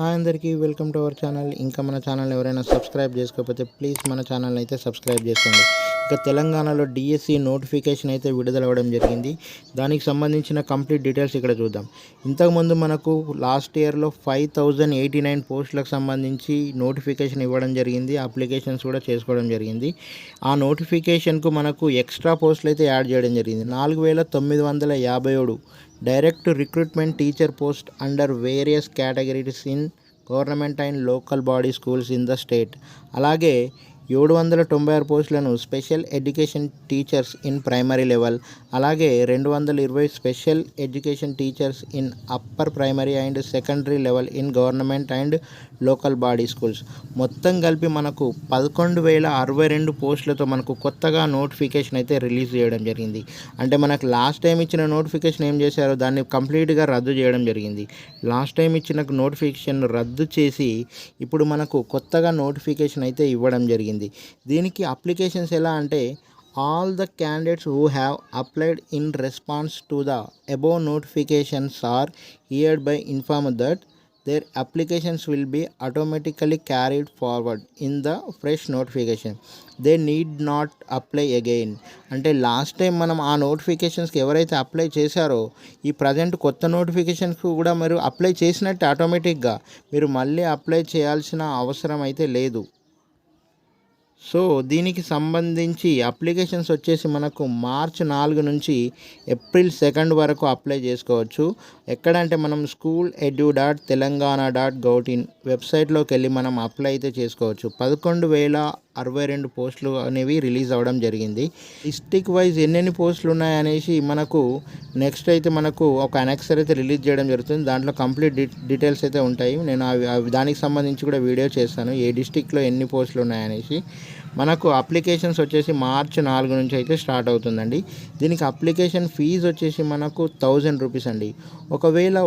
Hi అందరికీ welcome to our channel ఇంకా మన ఛానల్ ఎవరైనా సబ్స్క్రైబ్ చేసుకోకపోతే ప్లీజ్ మన ఛానల్ అయితే సబ్స్క్రైబ్ చేసుకోండి ఇక తెలంగాణలో డిఎస్సి e నోటిఫికేషన్ అయితే విడుదలవ్వడం జరిగింది దానికి సంబంధించిన కంప్లీట్ డీటెయిల్స్ ఇక్కడ చూద్దాం ఇంతకుముందు మనకు లాస్ట్ ఇయర్లో ఫైవ్ థౌజండ్ ఎయిటీ నైన్ పోస్టులకు సంబంధించి నోటిఫికేషన్ ఇవ్వడం జరిగింది అప్లికేషన్స్ కూడా చేసుకోవడం జరిగింది ఆ నోటిఫికేషన్కు మనకు ఎక్స్ట్రా పోస్టులు అయితే యాడ్ చేయడం జరిగింది నాలుగు వేల తొమ్మిది వందల యాభై ఏడు Direct recruitment teacher posts under various categories in government and local body schools in the state. Alage ఏడు వందల తొంభై ఆరు పోస్టులను special education teachers in primary level అలాగే రెండు వందల ఇరవై special education teachers in upper primary and secondary level in government and local body schools మొత్తం కలిపి మనకు పదకొండు వేల అరవై రెండు పోస్టులతో మనకు కొత్తగా నోటిఫికేషన్ అయితే రిలీజ్ చేయడం జరిగింది అంటే మనకు లాస్ట్ టైం ఇచ్చిన నోటిఫికేషన్ ఏం చేశారో దాన్ని కంప్లీట్గా రద్దు చేయడం జరిగింది లాస్ట్ టైం ఇచ్చిన నోటిఫికేషన్ రద్దు చేసి ఇప్పుడు మనకు కొత్తగా నోటిఫికేషన్ అయితే ఇవ్వడం జరిగింది జరిగింది దీనికి అప్లికేషన్స్ ఎలా అంటే all the candidates who have applied in response to the above notifications are hereby inform that their applications will be automatically carried forward in the fresh notification they need not apply again అంటే last time మనం ఆ నోటిఫికేషన్స్కి ఎవరైతే apply చేశారో ఈ present కొత్త నోటిఫికేషన్స్కి కూడా మీరు apply చేసినట్టు ఆటోమేటిక్గా మీరు మళ్ళీ అప్లై చేయాల్సిన అవసరం అయితే లేదు సో దీనికి సంబంధించి అప్లికేషన్స్ వచ్చేసి మనకు మార్చ్ నాలుగు నుంచి ఏప్రిల్ సెకండ్ వరకు అప్లై చేసుకోవచ్చు ఎక్కడంటే మనం school edu dot Telangana dot gov in వెబ్సైట్లోకి వెళ్ళి మనం అప్లై అయితే చేసుకోవచ్చు పదకొండు వేల అరవై రెండు పోస్టులు అనేవి రిలీజ్ అవ్వడం జరిగింది డిస్టిక్ వైజ్ ఎన్నెన్ని పోస్టులు ఉన్నాయనేసి మనకు నెక్స్ట్ అయితే మనకు ఒక అనెక్సర్ అయితే రిలీజ్ చేయడం జరుగుతుంది దాంట్లో కంప్లీట్ డీటెయిల్స్ అయితే ఉంటాయి నేను దానికి సంబంధించి కూడా వీడియో చేస్తాను ఏ డిస్టిక్లో ఎన్ని పోస్టులు ఉన్నాయనేసి మనకు అప్లికేషన్స్ వచ్చేసి మార్చ్ నాలుగు నుంచి అయితే స్టార్ట్ అవుతుందండి దీనికి అప్లికేషన్ ఫీజు వచ్చేసి మనకు థౌజండ్ రూపీస్ అండి ఒకవేళ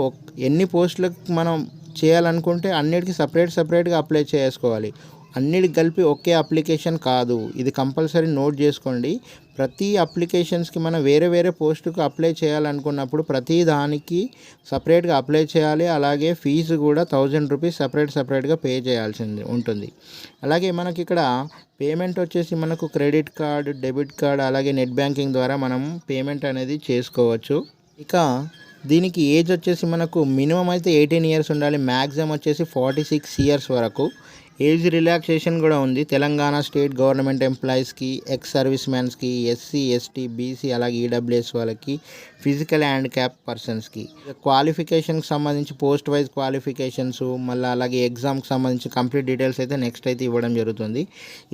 ఎన్ని పోస్టులకు మనం చేయాలనుకుంటే అన్నిటికీ సపరేట్ సపరేట్గా అప్లై చేసుకోవాలి అన్నిటి కలిపి ఒకే అప్లికేషన్ కాదు ఇది కంపల్సరీ నోట్ చేసుకోండి ప్రతి అప్లికేషన్స్కి మనం వేరే వేరే పోస్టుకు అప్లై చేయాలనుకున్నప్పుడు ప్రతి దానికి సపరేట్గా అప్లై చేయాలి అలాగే ఫీజు కూడా థౌజండ్ రూపీస్ సపరేట్ సపరేట్గా పే చేయాల్సింది ఉంటుంది అలాగే మనకి ఇక్కడ పేమెంట్ వచ్చేసి మనకు క్రెడిట్ కార్డ్ డెబిట్ కార్డ్ అలాగే నెట్ బ్యాంకింగ్ ద్వారా మనం పేమెంట్ అనేది చేసుకోవచ్చు ఇక దీనికి ఏజ్ వచ్చేసి మనకు మినిమం అయితే ఎయిటీన్ ఇయర్స్ ఉండాలి మ్యాక్సిమం వచ్చేసి ఫార్టీ సిక్స్ ఇయర్స్ వరకు ఏజ్ రిలాక్సేషన్ కూడా ఉంది తెలంగాణ స్టేట్ గవర్నమెంట్ ఎంప్లాయీస్కి ఎక్స్ సర్వీస్ మ్యాన్స్కి ఎస్సీ ఎస్టీ బీసీ అలాగే ఈడబ్ల్యూఎస్ వాళ్ళకి ఫిజికల్ హ్యాండ్ క్యాప్ పర్సన్స్కి క్వాలిఫికేషన్కి సంబంధించి పోస్ట్ వైజ్ క్వాలిఫికేషన్స్ మళ్ళీ అలాగే ఎగ్జామ్కి సంబంధించి కంప్లీట్ డీటెయిల్స్ అయితే నెక్స్ట్ అయితే ఇవ్వడం జరుగుతుంది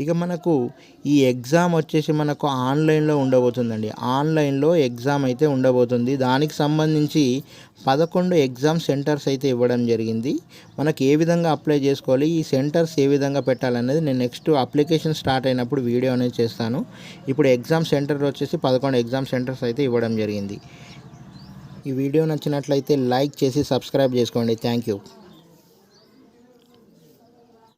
ఇక మనకు ఈ ఎగ్జామ్ వచ్చేసి మనకు ఆన్లైన్లో ఉండబోతుందండి ఆన్లైన్లో ఎగ్జామ్ అయితే ఉండబోతుంది దానికి సంబంధించి పదకొండు ఎగ్జామ్ సెంటర్స్ అయితే ఇవ్వడం జరిగింది మనకు ఏ విధంగా అప్లై చేసుకోవాలి ఈ సెంటర్స్ ఏ విధంగా పెట్టాలనేది నేను నెక్స్ట్ అప్లికేషన్ స్టార్ట్ అయినప్పుడు వీడియో అనేది చేస్తాను ఇప్పుడు ఎగ్జామ్ సెంటర్ వచ్చేసి పదకొండు ఎగ్జామ్ సెంటర్స్ అయితే ఇవ్వడం జరిగింది ఈ వీడియో నచ్చినట్లయితే లైక్ చేసి సబ్స్క్రైబ్ చేసుకోండి థ్యాంక్ యూ